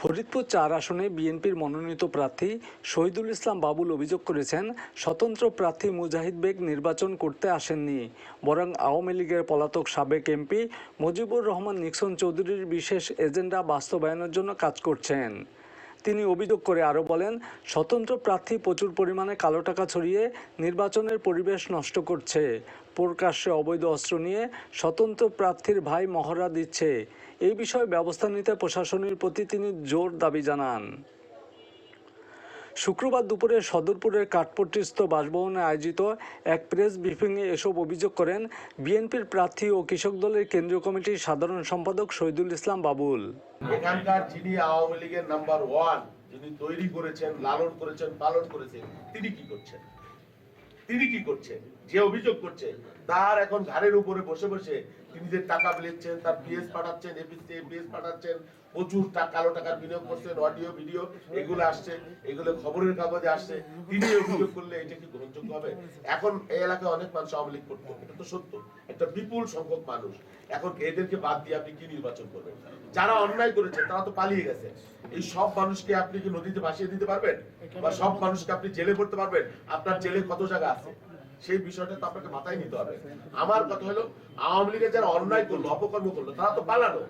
ফরিদপুর চার আসনে বিএনপির মনোনীত প্রার্থী শহীদুল ইসলাম বাবুল অভিযোগ করেছেন, স্বতন্ত্র প্রার্থী মুজাহিদ বেগ নির্বাচন করতে আসেননি। বরং আওয়ামী লীগের পলাতক সাবেক এমপি মুজিবুর রহমান নিক্সন চৌধুরীর বিশেষ এজেন্ডা বাস্তবায়নের জন্য কাজ করছেন। তিনি অভিযোগ করে আরও বলেন, স্বতন্ত্র প্রার্থী প্রচুর পরিমাণে কালো টাকা ছড়িয়ে নির্বাচনের পরিবেশ নষ্ট করছে। প্রকাশ্যে অবৈধ অস্ত্র নিয়ে স্বতন্ত্র প্রার্থীর ভাই মহড়া দিচ্ছে। এই বিষয়ে ব্যবস্থা নিতে প্রশাসনের প্রতি তিনি জোর দাবি জানান। শুক্রবার দুপুরে সদরপুরের কাঠপট্টিস্থ বাসভবনে আয়োজিত এক প্রেস ব্রিফিংয়ে এসব অভিযোগ করেন বিএনপির প্রার্থী ও কৃষক দলের কেন্দ্রীয় কমিটির সাধারণ সম্পাদক শহীদুল ইসলাম বাবুল। এখানকার যিনি আওয়ামী লীগের নাম্বার ওয়ান, যিনি তৈরি করেছেন, লালন করেছেন, পালন করেছেন, তিনি কি করছেন? তিনি কি করছেন যে অভিযোগ করছে, তার এখন ঘাড়ের উপরে বসে বসে তিনি যে টাকা পেলেছেন তার পিএস পাঠাচ্ছেন এপিসি পিএস পাঠাচ্ছেন, প্রচুর টাকা কালো টাকার বিনিয়োগ করছেন, অডিও, ভিডিও, এগুলো আসছে, এগুলো খবরের কাগজে আসছে। তিনি অভিযোগ করলে এটা কি গ্রহণযোগ্য হবে? এখন এই এলাকায় অনেক মানুষ আওয়ামী লীগ করতো, এটা তো সত্য। একটা বিপুল সংখ্যক মানুষ। এখন এদেরকে বাদ দিয়ে আপনি কি নির্বাচন করবেন? যারা অন্যায় করেছে, তারা তো পালিয়ে গেছে। এই সব মানুষকে আপনি কি নদীতে ভাসিয়ে দিতে পারবেন? বা সব মানুষকে আপনি জেলে করতে পারবেন? আপনার জেলে কত জায়গা আছে? সেই বিষয়টা তো আপনাকে মাথায় নিতে হবে। আমার কথা হলো, আওয়ামী লীগের যারা অন্যায় করল, অপকর্ম করল, তারা তো পালানো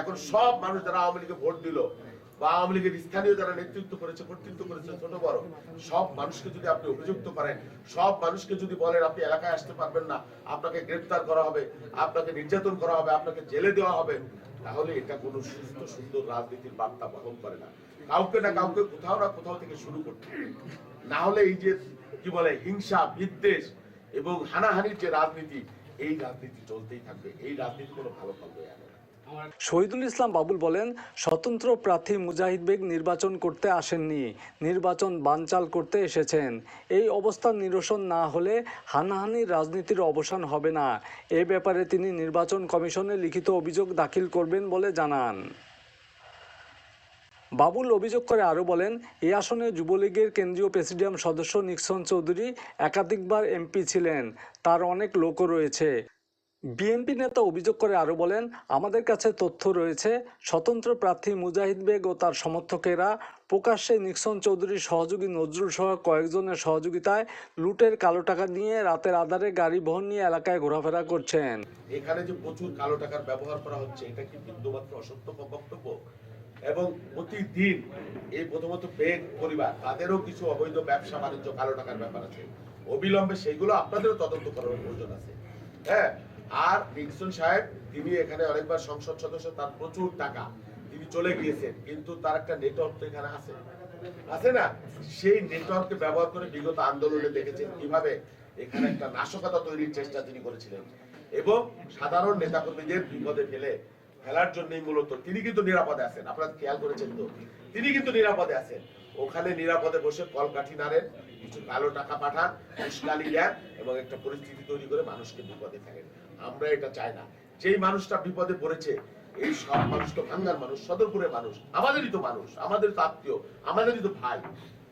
এখন সব মানুষ যারা আওয়ামী লীগে ভোট দিল বা আওয়ামী লীগের স্থানীয় যারা নেতৃত্ব করেছে, কর্তৃত্ব করেছে, ছোট, বড়, সব মানুষকে যদি আপনি অভিযুক্ত করেন, সব মানুষকে যদি বলেন আপনি এলাকায় আসতে পারবেন না, আপনাকে গ্রেফতার করা হবে, আপনাকে নির্যাতন করা হবে, আপনাকে জেলে দেওয়া হবে, তাহলে এটা কোনো সুস্থ, সুন্দর রাজনীতির বার্তা বহন করে না। কাউকে না কাউকে কোথাও না কোথাও থেকে শুরু করতে না হলে এই যে, কি বলে, হিংসা, বিদ্বেষ এবং হানাহানির যে রাজনীতি, এই রাজনীতি চলতেই থাকবে। এই রাজনীতি কোনো ভালো ফল বয়ে আনে না। শহীদুল ইসলাম বাবুল বলেন, স্বতন্ত্র প্রার্থী মুজাহিদ বেগ নির্বাচন করতে আসেননি, নির্বাচন বানচাল করতে এসেছেন। এই অবস্থান নিরসন না হলে হানাহানির রাজনীতির অবসান হবে না। এ ব্যাপারে তিনি নির্বাচন কমিশনে লিখিত অভিযোগ দাখিল করবেন বলে জানান। বাবুল অভিযোগ করে আরও বলেন এই আসনে যুবলীগের কেন্দ্রীয় প্রেসিডিয়াম সদস্য নিক্সন চৌধুরী একাধিকবার এমপি ছিলেন। তার অনেক লোকও রয়েছে। বিএনপি নেতা অভিযোগ করে আরও বলেন, আমাদের কাছে তথ্য রয়েছে, স্বতন্ত্র প্রার্থী মুজাহিদ বেগ ও তার সমর্থকেরা প্রকাশ্যে নিক্সন চৌধুরীর সহযোগী নজরুল সহ কয়েকজনের সহযোগিতায় লুটের কালো টাকা নিয়ে রাতের আধারে গাড়ি বহন নিয়ে এলাকায় ঘোরাফেরা করছেন। এখানে যে প্রচুর কালো টাকার ব্যবহার করা হচ্ছে, এটা কি বিন্দুমাত্র অসত্য বক্তব্য? এবং প্রতিদিন এই প্রথমত বেগ পরিবার, তাদেরও কিছু অবৈধ ব্যবসা, বাণিজ্য, কালো টাকার ব্যাপার আছে। অবিলম্বে সেইগুলো আপনাদেরও তদন্ত করার প্রয়োজন আছে। হ্যাঁ আর নিক্সন সাহেব, তিনি এখানে অনেকবার সংসদ সদস্য, তার প্রচুর টাকা। তিনি চলে গিয়েছেন, কিন্তু তার একটা নেটওয়ার্ক তো এখানে আছে। আছে না? সেই নেটওয়ার্ককে ব্যবহার করে বিগত আন্দোলনে দেখেছেন কীভাবে এখানে একটা নাশকতা তৈরির চেষ্টা তিনি করেছিলেন। এবং সাধারণ নেতাকর্মীদের বিপদে ফেলে ফেলার জন্যই মূলত তিনি কিন্তু নিরাপদে আছেন। আপনারা খেয়াল করেছেন তো? তিনি কিন্তু নিরাপদে আছেন। ওখানে নিরাপদে বসে কলকাঠি নাড়েন কিছু কালো টাকা পাঠান উস্কানি দেন এবং একটা পরিস্থিতি তৈরি করে মানুষকে বিপদে ফেলেন। আমরা এটা চাই না। যেই মানুষটা বিপদে পড়েছে, এই সব মানুষ তো ভাঙ্গার মানুষ সদরপুরের মানুষ, আমাদেরই তো মানুষ, আমাদের তো আত্মীয়, আমাদেরই তো ভাই।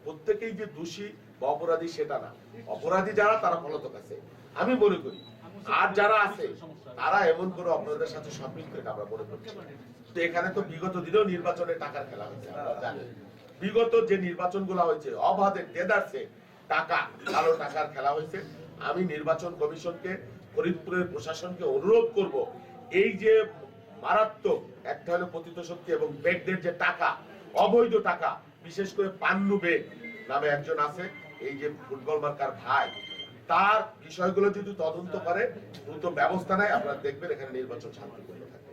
প্রত্যেকেই যে দোষী বা অপরাধী সেটা না। অপরাধী যারা, তারা পলাতক আছে। আমি মনে করি, আর যারা আছে, তারা এমন করে অপরাধের সাথে সম্পৃক্ত এটা আমরা মনে করছি তো এখানে তো বিগত দিনেও নির্বাচনে টাকার খেলা হয়েছে বিগত যে নির্বাচনগুলা হয়েছে, অবাধে, দেদারসে টাকা, কালো টাকার খেলা হয়েছে। আমি নির্বাচন কমিশনকে, ফরিদপুরের প্রশাসনকে অনুরোধ করব, এই যে মারাত্মক, একটা হলো পতিত শক্তি এবং বেগদের যে টাকা, অবৈধ টাকা, বিশেষ করে পান্নু বেগ নামে একজন আছে, এই যে ফুটবল মার্কার ভাই, তার বিষয়গুলো যদি তদন্ত করে, দ্রুত ব্যবস্থা নেয়, আপনারা দেখবেন এখানে নির্বাচন শান্তিপূর্ণ থাকবে